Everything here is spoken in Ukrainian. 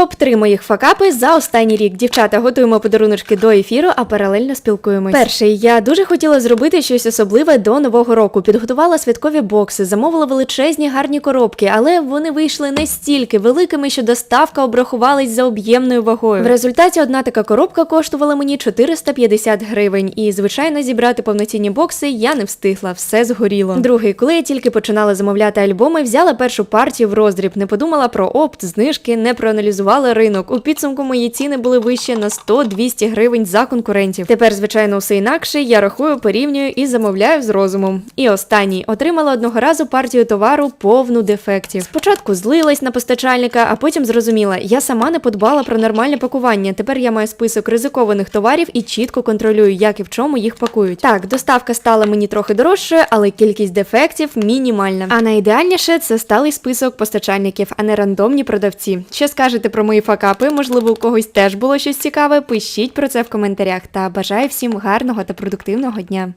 Топ 3 моїх факапи за останній рік. Дівчата готуємо подаруночки до ефіру, а паралельно спілкуємось. Перший я дуже хотіла зробити щось особливе до нового року. Підготувала святкові бокси, замовила величезні гарні коробки, але вони вийшли настільки великими, що доставка обрахувалась за об'ємною вагою. В результаті одна така коробка коштувала мені 450 гривень, і звичайно зібрати повноцінні бокси я не встигла, все згоріло. Другий, коли я тільки починала замовляти альбоми, взяла першу партію в роздріб, не подумала про опт, знижки, не проаналізувала ринок. У підсумку мої ціни були вище на 100-200 гривень за конкурентів. Тепер, звичайно, все інакше. Я рахую, порівнюю і замовляю з розумом. І останній отримала одного разу партію товару повну дефектів. Спочатку злилась на постачальника, а потім зрозуміла, я сама не подбала про нормальне пакування. Тепер я маю список ризикованих товарів і чітко контролюю, як і в чому їх пакують. Так, доставка стала мені трохи дорожчою, але кількість дефектів мінімальна. А найідеальніше це сталий список постачальників, а не рандомні продавці. Що скажете про мої факапи? Можливо, у когось теж було щось цікаве? Пишіть про це в коментарях та бажаю всім гарного та продуктивного дня.